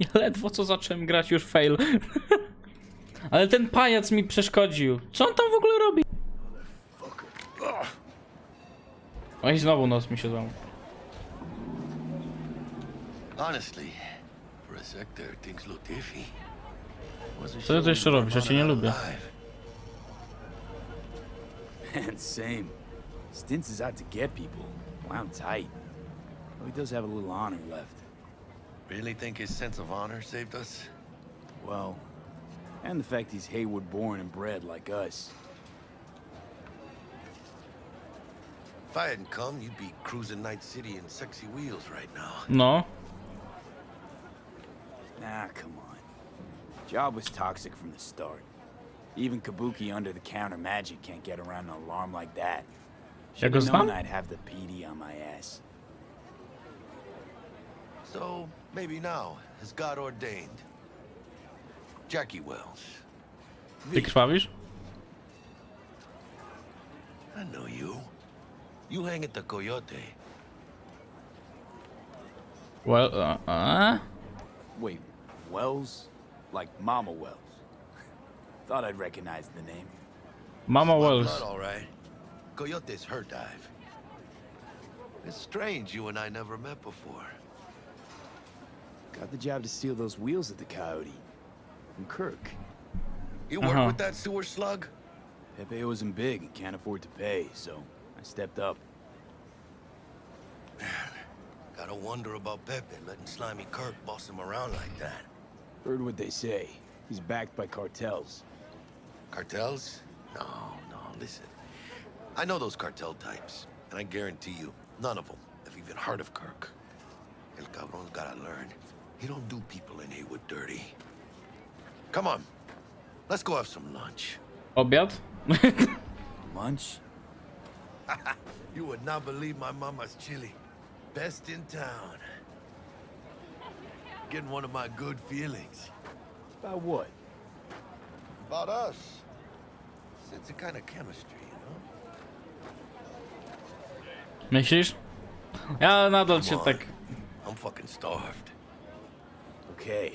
Ja ledwo co zacząłem grać, już fail. Ale ten pajac mi przeszkodził. Co on tam w ogóle robi? Oj, znowu nos mi się złamał. Honestly, for a sec there, things looked iffy. Wasn't Co ty tu jeszcze robisz? Ja cię nie lubię. Man, same. Stints is out to get people. Wound tight. Though he does have a little honor left. Really think his sense of honor saved us? Well, and the fact he's Haywood born and bred like us. If I hadn't come, you'd be cruising Night City in sexy wheels right now. No. Nah, come on. Job was toxic from the start. Even Kabuki under the counter magic can't get around an alarm like that. Ja go Should've known? I'd have the PD on my ass. So, maybe now, as God ordained. Jackie Wells. Ty krwawisz? I know you. You hang at the Coyote. Well, uh, uh? Wait, Wells? Like Mama Wells? Thought I'd recognize the name. Mama My Wells. blood, all right. Coyote's her dive. It's strange you and I never met before. Got the job to steal those wheels at the Coyote. From Kirk. You work Uh-huh. with that sewer slug? Pepe owes him big and can't afford to pay, so I stepped up. Gotta wonder about Pepe letting slimy Kirk boss him around like that. Heard what they say. He's backed by cartels. Cartels? No, no, listen. I know those cartel types, and I guarantee you, none of them have even heard of Kirk. El cabron's gotta learn. He don't do people in Haywood dirty. Come on, let's go have some lunch. Obiad? lunch? You would not believe my mama's chili. Best in town. Getting one of my good feelings. About what? About us. It's a kind of chemistry, you know? Myślisz? Ja nadal się Come on. tak... I'm fucking starved. Okay,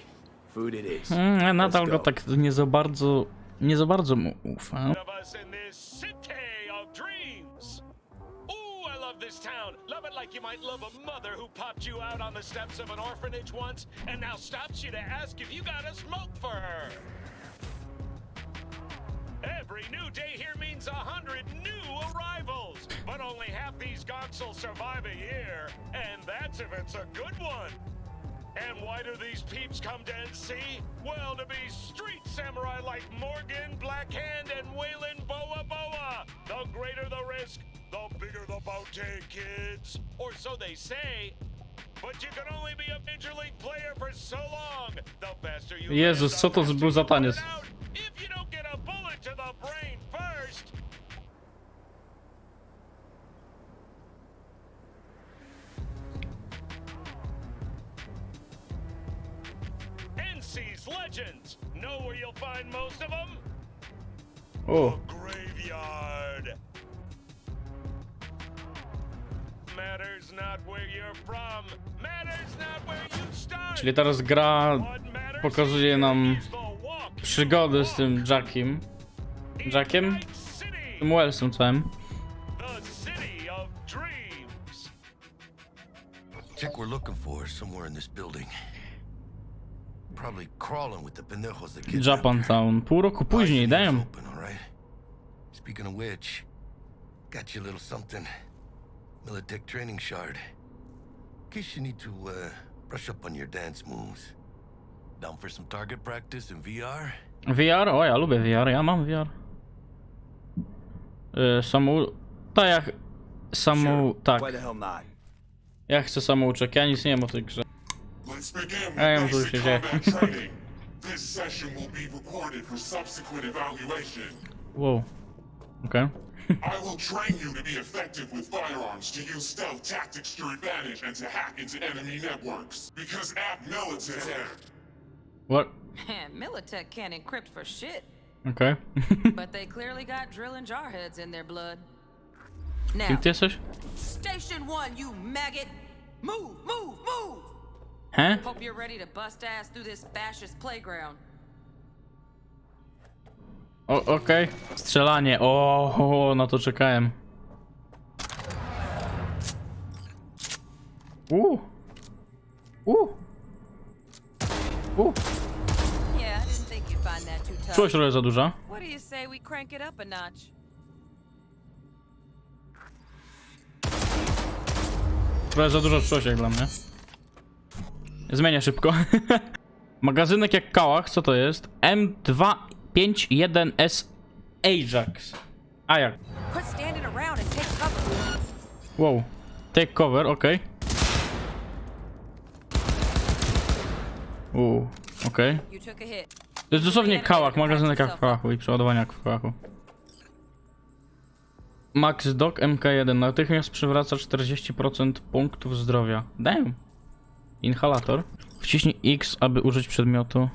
food it is. Mm, ja nadal Let's go go. tak nie za bardzo... Nie za bardzo mu ufam. of us in this city of dreams. Ooh, I love this town. Love it like you might love a mother who popped you out on the steps of an orphanage once and now stops you to ask if you got a smoke for her. Every new day here means a hundred new arrivals, but only half these gonks will survive a year, and that's if it's a good one. And why do these peeps come to NC? Well, to be street samurai like Morgan, Blackhand, and Waylon Boa Boa. The greater the risk, the bigger the bounty, kids. Or so they say. But you can only be a major league player for so long. The faster you Jezus, co to był za taniec? If you don't get a bullet to the brain first, NC's legends. Know where you'll find most of them? O, Graveyard. Matters not where you're from. Matters not where you start. czyli teraz gra pokazuje nam the przygody z tym Jackiem. Jackiem? Tym Wellsem całym. Japan. Town. Pół roku później, right? Speaking of which, got you a little something. Militech training shard. In case you need to uh, brush up on your dance moves. Down for some target practice in VR? VR? O, ja lubię VR, ja mam VR. Y, samu... Tak, ja... ch- Samu... Tak. Why the hell not? Ja chcę samouczek, ja nic nie wiem o tej grze. Let's begin with I am basic session will be recorded for subsequent evaluation. Wow. Okej. I will train you to be effective with firearms, to use stealth tactics to your advantage, and to hack into enemy networks. Because at Militech, What? Man, Militech can't encrypt for shit, Okay. but they clearly got drilling jarheads in their blood. Kim Now, ty jesteś? Station One, you maggot! Move, move, move! Huh? Hope you're ready to bust ass through this fascist playground. O, okej. Strzelanie. O, o, na to czekałem. U. U. U. Czułość trochę za duża. Trochę za dużo czułość jak dla mnie. Zmienię szybko. Magazynek jak kałach, co to jest? M251S Ajax. A jak? Quit standing around and take cover. Wow. Take cover, okej. Uuu, hit. To jest dosłownie kałach, magazynek jak w kałachu i przeładowania jak w kałachu. Max Doc MK1 natychmiast przywraca 40% punktów zdrowia. Damn. Inhalator. Wciśnij X, aby użyć przedmiotu.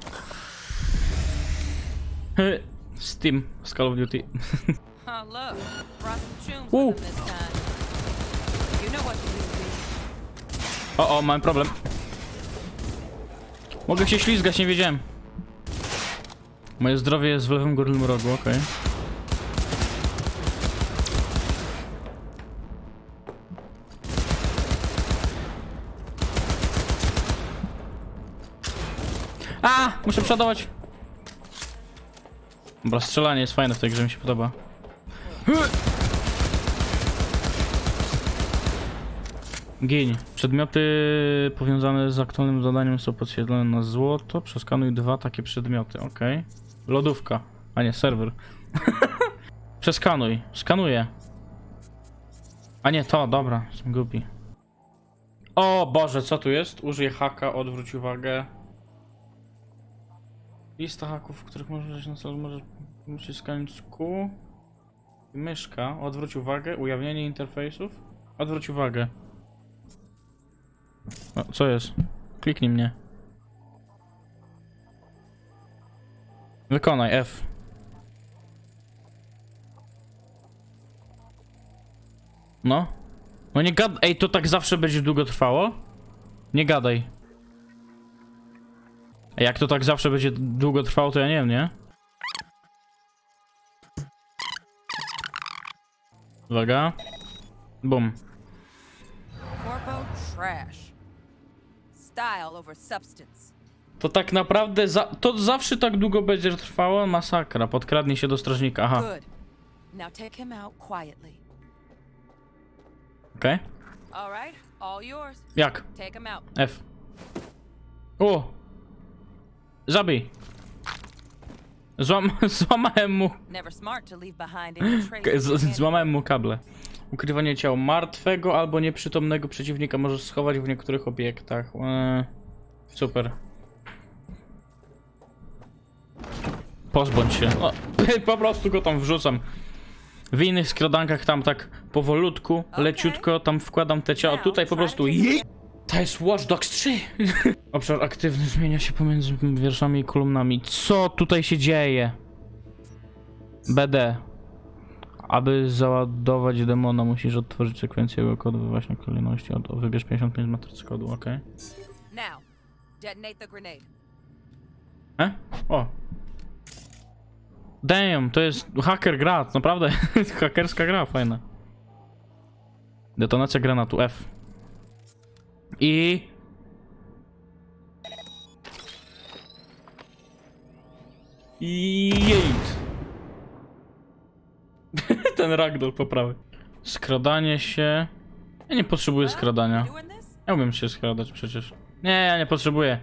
Steam z Call of Duty. Oh, look. Brought some chooms Ooh. with him this time. You know what to do, O, o, mam problem. Mogę się ślizgać, nie wiedziałem. Moje zdrowie jest w lewym górnym rogu, okej. A, muszę przodować. Dobra, strzelanie jest fajne w tej grze, mi się podoba. Gień. Przedmioty powiązane z aktualnym zadaniem są podświetlone na złoto. Przeskanuj dwa takie przedmioty, ok. Lodówka. A nie, serwer. Przeskanuj. Skanuję. A nie, to, dobra. Jestem głupi. O Boże, co tu jest? Użyj haka, odwróć uwagę. Lista haków, w których możesz na celu, możesz naciskając Q. Myszka, odwróć uwagę, ujawnienie interfejsów. Odwróć uwagę. O, co jest? Kliknij mnie. Wykonaj F. No. No nie gad... Ej, to tak zawsze będzie długo trwało? Nie gadaj. Jak to tak zawsze będzie długo trwało, to ja nie wiem, nie? Uwaga. Bum. Corpo trash. Style over substance. To tak naprawdę za, to zawsze tak długo będzie trwało? Masakra. Podkradnie się do strażnika. Aha, Good. Now take him out quietly. okej. All right, all yours. Jak? Take him out. F. O! Zabij. Złam, złamałem mu. Z- Złamałem mu kable. Ukrywanie ciała martwego albo nieprzytomnego przeciwnika możesz schować w niektórych obiektach. Eee, super. Pozbądź się. No, po prostu go tam wrzucam. W innych skradankach tam tak powolutku, leciutko tam wkładam te ciała. Tutaj po prostu. To jest Watch Dogs 3! Obszar aktywny zmienia się pomiędzy wierszami i kolumnami. Co tutaj się dzieje? BD. Aby załadować demona, musisz odtworzyć sekwencję jego kodu we właśnie kolejności. Od, wybierz 55 matryc kodu, ok? Now, detonate the grenade. E? O. Damn, to jest hacker gra, naprawdę. Hakerska gra, fajna. Detonacja granatu F. I... I jejt. Ten ragdoll poprawy. Skradanie się... Ja nie potrzebuję skradania. Ja umiem się skradać przecież. Nie, ja nie potrzebuję.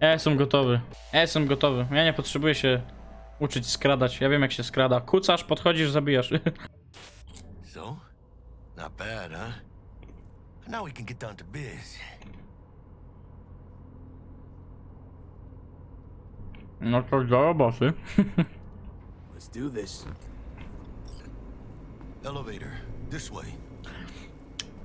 Ja jestem gotowy. Ja jestem gotowy. Ja nie potrzebuję się uczyć skradać. Ja wiem jak się skrada. Kucasz, podchodzisz, zabijasz. So, not bad, huh? Now we can get down to biz. No to do roboty. Let's do this. Elevator, this way.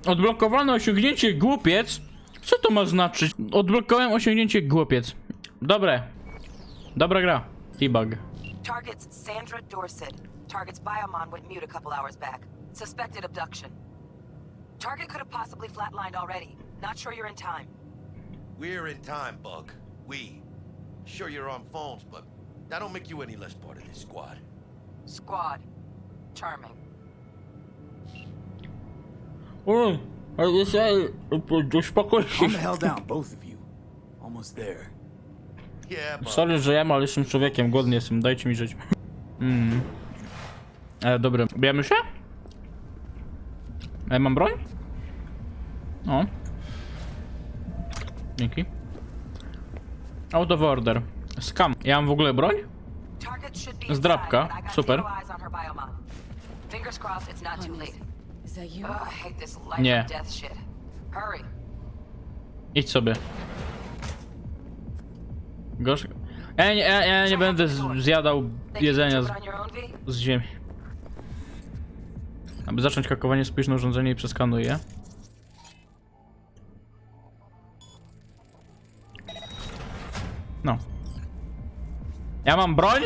Odblokowano osiągnięcie głupiec. Co to ma znaczyć? Odblokowałem osiągnięcie głupiec. Dobre. Dobra gra. Debug. Target's Sandra Dorset. Target's biomon went mute a couple hours back. Suspected abduction. Target could have possibly flatlined already. Not sure you're in time. We're in time, Bug. We. Sure, you're on phones, but that don't make you any less part of this squad. Squad. Charming. O, ale się, uspokój się. Calm the hell down, both of you. Almost there. Yeah, Bug. Sorry, że ja ale jestem człowiekiem, głodny jestem, dajcie mi żyć. Mm. Ale dobra, bijemy się? A ja mam broń? O. Dzięki. Out of order. Scam. Ja mam w ogóle broń? Zdrabka. Super. life Nie. Idź sobie. Gorzko. Ja nie, ja, ja nie będę z- zjadał jedzenia z, z ziemi. Aby zacząć hakowanie, spójrz na urządzenie i przeskanuj je. No. Ja mam broń?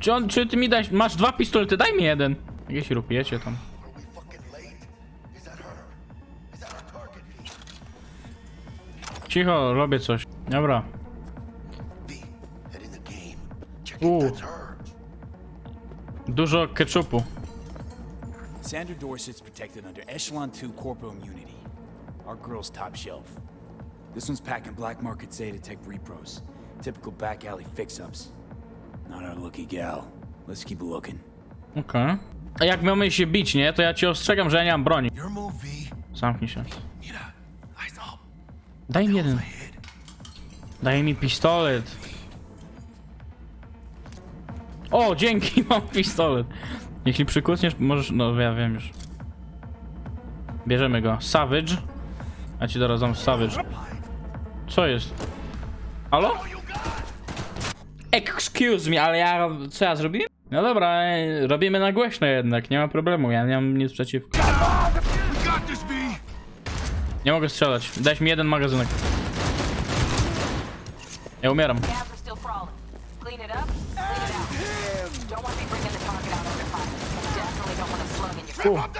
Czy on, czy ty mi dałeś, masz dwa pistolety, daj mi jeden. Jakieś rupiecie tam. Cicho, robię coś. Dobra. V, Dużo ketchupu. Sandra Dorset's protected under Echelon 2 Corpo Immunity. Our girl's top shelf. This one's packing black market to tech repros. Typical back alley fix-ups. Not our lucky gal. Let's keep looking. Okej. A jak mamy się bić, nie? To ja ci ostrzegam, że ja nie mam broni. Zamknij się. Daj mi jeden. Daj mi pistolet. O, dzięki, mam pistolet. Jeśli przykucniesz, możesz... No, ja wiem już. Bierzemy go. Savage. Ja ci teraz dam Savage. Co jest? Halo? Excuse me, ale ja... Co ja zrobiłem? No dobra, e, robimy na głośno jednak, nie ma problemu, ja nie mam nic przeciwko. Nie mogę strzelać, dać mi jeden magazynek. Ja umieram. Shred!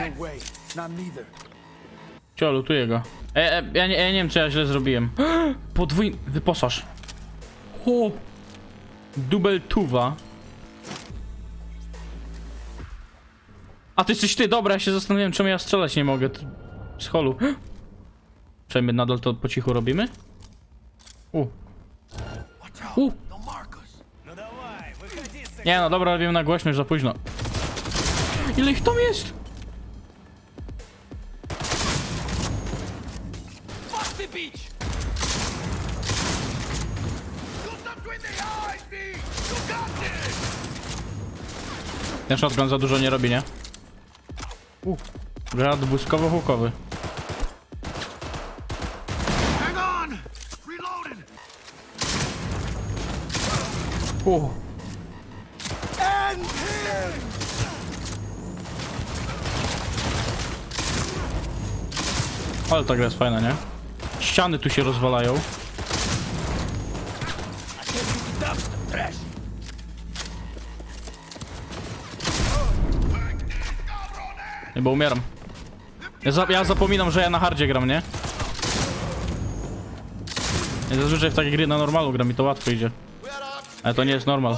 No way. Not neither. Cio, lutuję go. E, e, ja, nie, ja nie wiem, co ja źle zrobiłem. Podwójny wyposaż. O! Dubel tuwa. A ty jesteś ty, dobra, ja się zastanawiałem, czemu ja strzelać nie mogę. Z holu. Przejmy nadal to po cichu robimy? U. U. Us. Nie no, dobra, robimy na głośno, już za późno. Ile ich tam jest? Got this! Ten shotgun za dużo nie robi, nie? U. Granat błyskowo-hukowy. Hang on! Reloading! U. And him! Ale ta gra jest fajna, nie? Ściany tu się rozwalają. Nie, bo umieram. Ja, za, ja zapominam, że ja na hardzie gram, nie? Ja zazwyczaj w takie gry na normalu gram i to łatwo idzie. Ale to nie jest normal.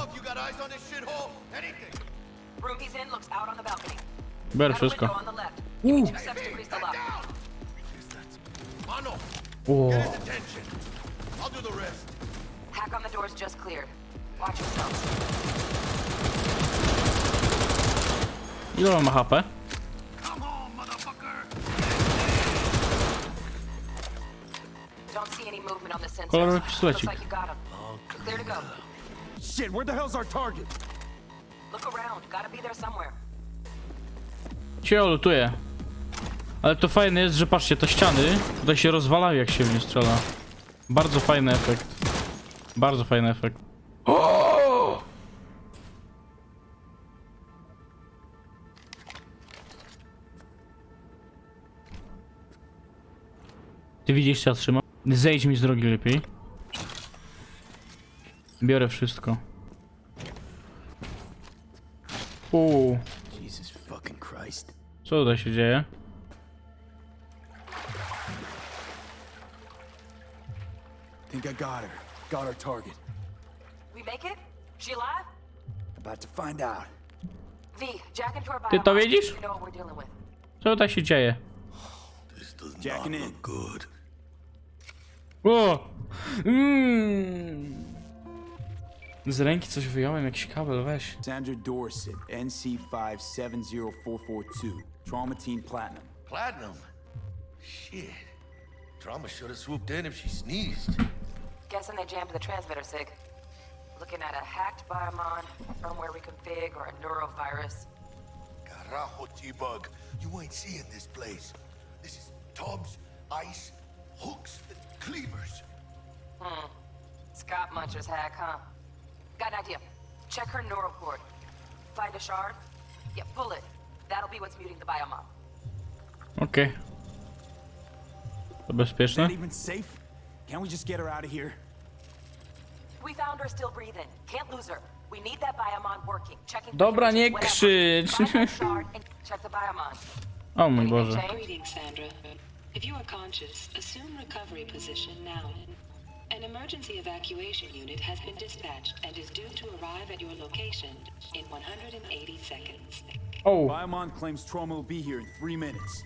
You got Mano, O, get his attention. I'll do the rest. Hack on the doors just cleared. Watch yourselves. ile on ma HP? Come on, motherfucker! Don't see any movement on the sensors. Kolorowy Looks pistolecik. like you got him. Clear to go. Shit, where the hell's our target? Look around. Gotta be there somewhere. Cię lutuje. Ale to fajne jest, że patrzcie, te ściany tutaj się rozwalają jak się w nie strzela. Bardzo fajny efekt. Bardzo fajny efekt. Ty widzisz co ja trzymam? Zejdź mi z drogi lepiej. Biorę wszystko. Uuu, Jesus fucking Christ. co tutaj się dzieje? Think I got her. Got our target. We make it? She alive? About to find out. V, jack into her Ty to biomarkers. widzisz? You know what we're dealing with. Co tutaj się dzieje? This does not Jacking in. look good. O! Mm. Z ręki coś wyjąłem, jakiś kabel, weź. Sandra Dorset, NC570442. Trauma Team Platinum. Platinum? Shit. Trauma should have swooped in if she sneezed. Guessing they jammed the transmitter, Sig. Looking at a hacked biomon, firmware reconfig, or a neurovirus. Carajo, T-Bug. You ain't seeing this place. This is tubs, ice, hooks, and cleavers. Hmm. Scott Muncher's hack, huh? Got an idea. Check her neural cord. Find a shard? Yeah, pull it. That'll be what's muting the biomon. Okay. To Is bezpieczne? that even safe? Can't we just get her out of here? We found her still breathing. Can't lose her. We need that biomon working. Checking. Dobra, nie whatever. krzycz. Find that shard and check the biomon. O mój Anything Boże. Greetings, Sandra. If you are conscious, assume recovery position now. An emergency evacuation unit has been dispatched and is due to arrive at your location in 180 seconds. O! Biomon claims trauma will be here in three minutes.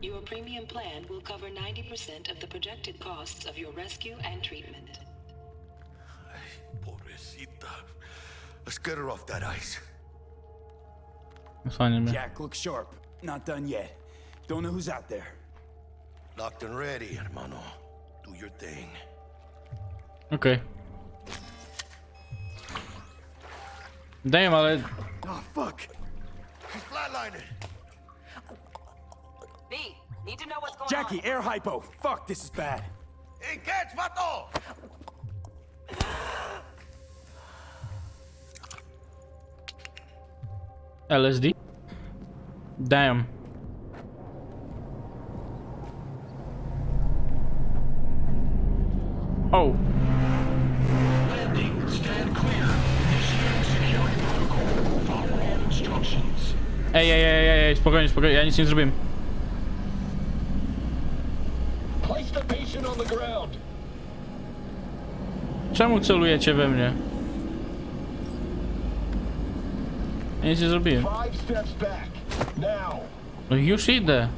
Your premium plan will cover 90% of the projected costs of your rescue and treatment. Ay, Pobrecita. Let's get her off that ice. Fajnie mnie. Jack, look sharp. Not done yet. Don't know who's out there. Locked and ready, hermano. Do your thing. Okej. Damn, ale Oh, ah, fuck. She's flatlining. B, need to know what's going Jackie, on. air hypo. Fuck, this is bad. Hey, catch, vato! LSD? Damn. Oh. Landing. Stand clear. Initiate security protocol. Follow all instructions. Ej, ej, ej, ej, ej, spokojnie, spokojnie, ja nic nie zrobiłem. Czemu celujecie we mnie? Ja nic nie zrobiłem. No już idę.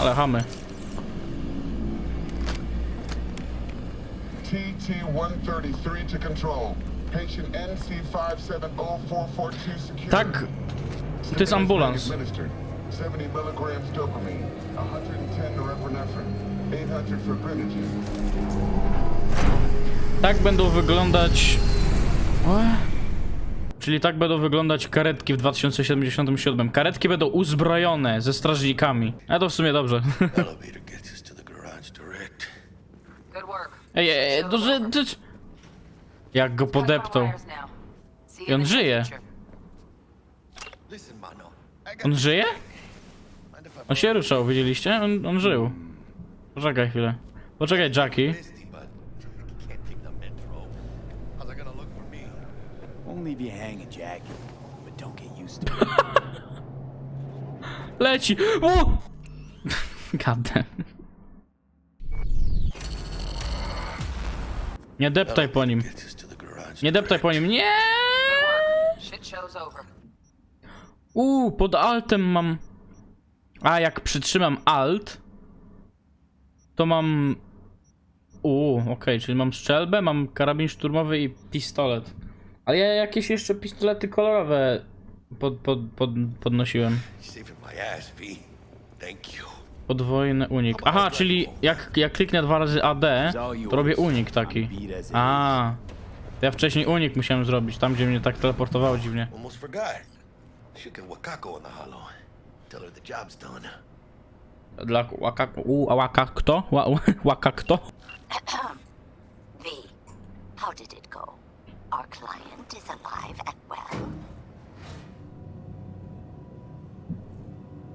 Ale chamy. TT-133 to control. Patient NC570442 secure. Tak, to jest ambulans. Administered. 70 milligrams dopamine, 110 norepinephrine, 800 for. Tak będą wyglądać... Czyli tak będą wyglądać karetki w 2077. Karetki będą uzbrojone ze strażnikami. A to w sumie dobrze. Ej, ej, ej, duży... duży- Jak go podeptał. I on żyje. got On żyje? On się ruszał, widzieliście? On, on żył. Poczekaj chwilę. Poczekaj, Jackie. Won't leave you hanging, Jack. But don't get used to it. Leci! O! Gadę. Nie deptaj po nim. Gets us to the garage Nie deptaj po nim. Nie! Shit show's over. Uuu, pod altem mam... A, jak przytrzymam alt, to mam... Uuu, okej, czyli mam strzelbę, mam karabin szturmowy i pistolet. Ale ja jakieś jeszcze pistolety kolorowe pod, pod, pod, podnosiłem. Podwójny unik. Aha, czyli jak, jak kliknę dwa razy AD, to robię unik taki. A, ja wcześniej unik musiałem zrobić, tam gdzie mnie tak teleportowało dziwnie. Dla łaka... U, a łaka kto? Ła, łaka kto? V, how did it go? Our client is alive and well.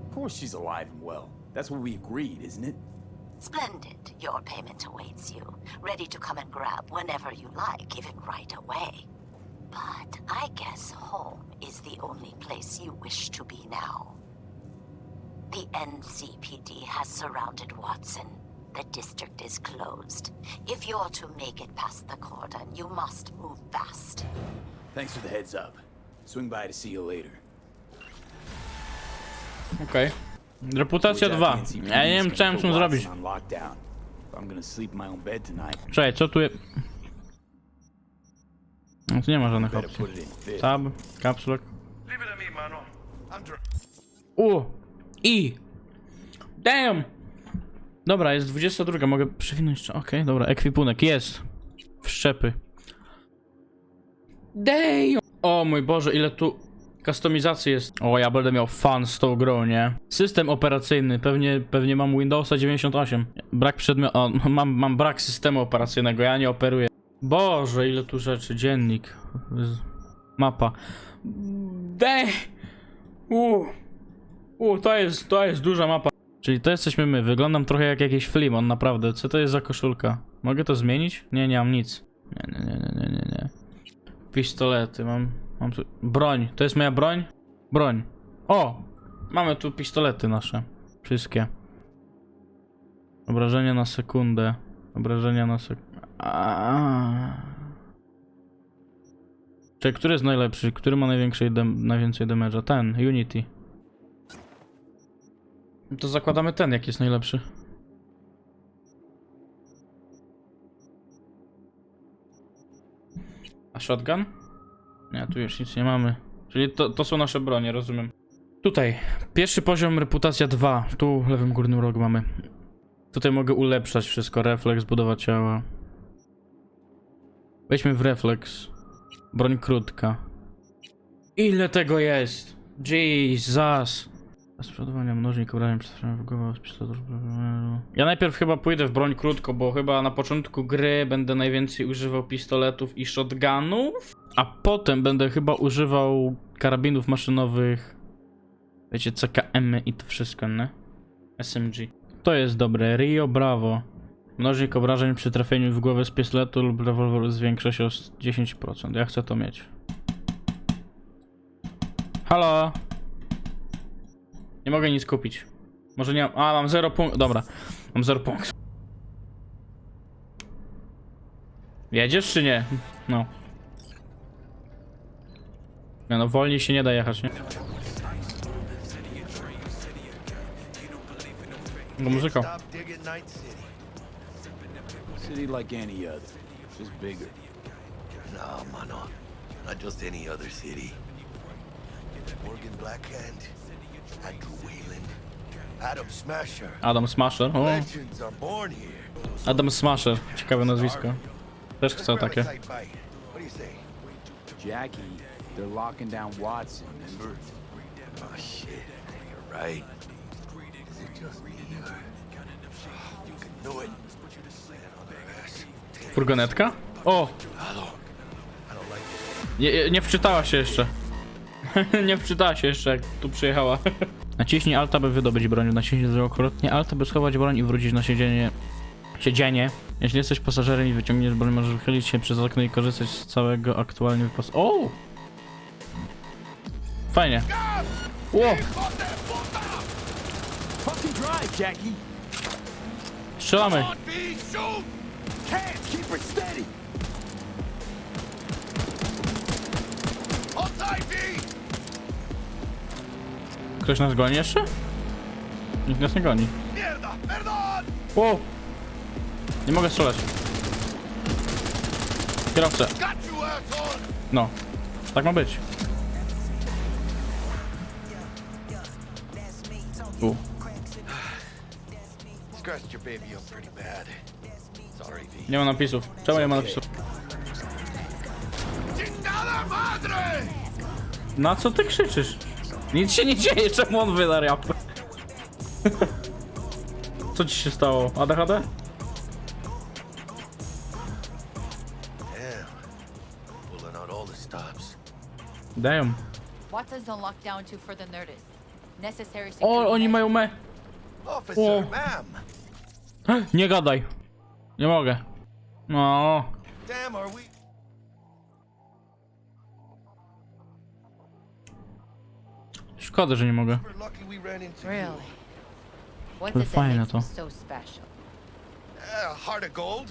Of course she's alive and well. That's what we agreed, isn't it? Splendid. Your payment awaits you, ready to come and grab whenever you like, even right away. But I guess home is the only place you wish to be now. The NCPD has surrounded Watson. The district is closed. If you're to make it past the cordon, you must move fast. Thanks for the heads up. Swing by to see you later. Okej. Reputacja 2. Ja nie wiem, co ja muszę zrobić. On lockdown. If I'm gonna sleep in my own bed tonight, Czekaj, co tu jest? No tu nie ma żadnych better opcji. put it in fifth. Tab, kapsulek. Leave it to me, mano. I'm dr- U! I! Damn! Dobra, jest 22, mogę przewinąć. Okej, dobra, ekwipunek, jest. Wszczepy. Damn! O mój Boże, ile tu kustomizacji jest. O, ja będę miał fan z tą grą, nie? System operacyjny, pewnie, pewnie mam Windowsa 98. Brak przedmiotu, o, mam, mam brak systemu operacyjnego, ja nie operuję. Boże, ile tu rzeczy, dziennik. Mapa. Damn! Uuu. U, to jest, to jest duża mapa. Czyli to jesteśmy my. Wyglądam trochę jak jakiś flimon, naprawdę. Co to jest za koszulka? Mogę to zmienić? Nie, nie mam nic. Nie, nie, nie, nie, nie, nie. Pistolety, mam, mam tu... Broń, to jest moja broń? Broń. O! Mamy tu pistolety nasze. Wszystkie. Obrażenia na sekundę. Obrażenia na sekundę. Czy który jest najlepszy? Który ma największej najwięcej damage'a? Ten, Unity. To zakładamy ten, jaki jest najlepszy. A shotgun? Nie, tu już nic nie mamy. Czyli to, to są nasze bronie, rozumiem. Tutaj, pierwszy poziom, reputacja 2. Tu w lewym górnym rogu mamy. Tutaj mogę ulepszać wszystko. Refleks, budowa ciała. Wejdźmy w refleks. Broń krótka. Ile tego jest? Jesus! Sprzedawania mnożnik obrażeń przestrzelania w pistoletu. Ja najpierw chyba pójdę w broń krótko, bo chyba na początku gry będę najwięcej używał pistoletów i shotgunów, a potem będę chyba używał karabinów maszynowych, wiecie, CKM i to wszystko, nie? SMG. To jest dobre. Rio Bravo. Mnożnik obrażeń przy trafieniu w głowę z pistoletu lub rewolweru zwiększa się o 10%. Ja chcę to mieć. Halo? Nie mogę nic kupić. Może nie mam. A, mam 0 punktów. Dobra, mam 0 punktów. Jedziesz czy nie? No. Nie no, wolniej się nie da jechać, nie? No muzyka. City. Like any other, just bigger. No, mano. Not just any other city. Morgan Blackhand, Adam Smasher. Adam Smasher. O. Adam Smasher. Ciekawe nazwisko. Też chcę takie. Jackie, they're locking down Watson, remember? Oh shit, you're right. Is it just me or you can do it? Furgonetka? O! Nie- nie wczytała się jeszcze. nie wczytała się jeszcze, jak tu przyjechała. Naciśnij Alta, by wydobyć broń. Naciśnij dwukrotnie Alta, by schować broń i wrócić na siedzenie. Siedzienie. Jeśli jesteś pasażerem i wyciągniesz broń, możesz wychylić się przez okno i korzystać z całego aktualnie wypas... O! Fajnie. Ło! Strzelamy! Steady! Ktoś nas goni jeszcze? Nikt nas nie goni. Ło! Nie mogę strzelać. Kierowcę. No. Tak ma być. U. Nie ma napisów. Czemu nie ma napisów? Na co ty krzyczysz? Nic się nie dzieje, czemu on wyda rap? Co ci się stało? ADHD? Damn. O, oni mają me. Oh. ma'am. Nie gadaj. Nie mogę. No. Damn, are we? Szkoda, że nie mogę. You. Really? Ale that fajne to. so special? A heart of gold?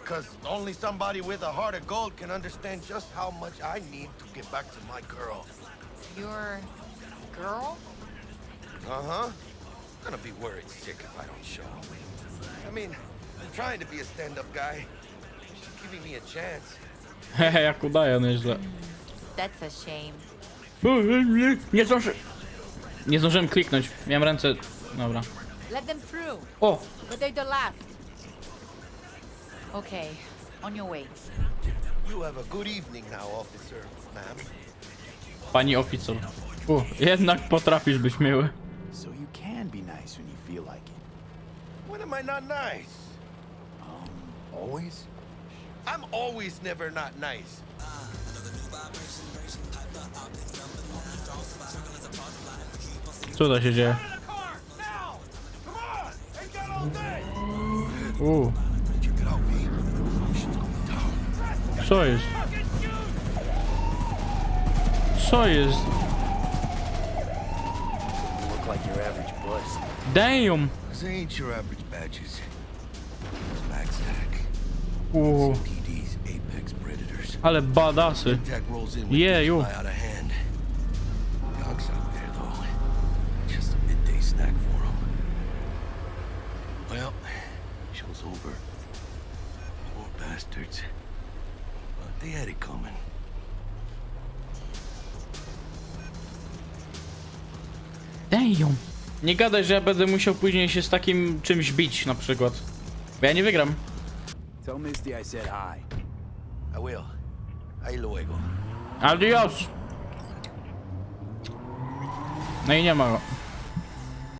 Because only somebody with a heart of gold can understand just how much I need to get back to my girl. Your girl? Uh huh. Gonna be worried sick if I don't show. I mean, I'm trying to be a stand up guy. She's giving me a chance. Hehe, jak udaje nieźle. That's a shame. Nie zdąży... Nie zdążyłem kliknąć. Miałem ręce... Dobra. Let them through. O! But they're the last. Okay, on your way. You have a good evening now, officer, ma'am. Pani oficer. U, jednak potrafisz być miły. So you can be nice when you feel like it. When am I not nice? Always? I'm always never not nice. Co to się dzieje? U, Check it out, V. Shit's going down. co jest? Co jest? Damn! Predators. ale badasy. Yeah, you. They had it coming. Damn! Nie gadaj, że ja będę musiał później się z takim czymś bić na przykład. Bo ja nie wygram. Tell Misty I said hi. I will. Ahí luego. Adios! No i nie ma go.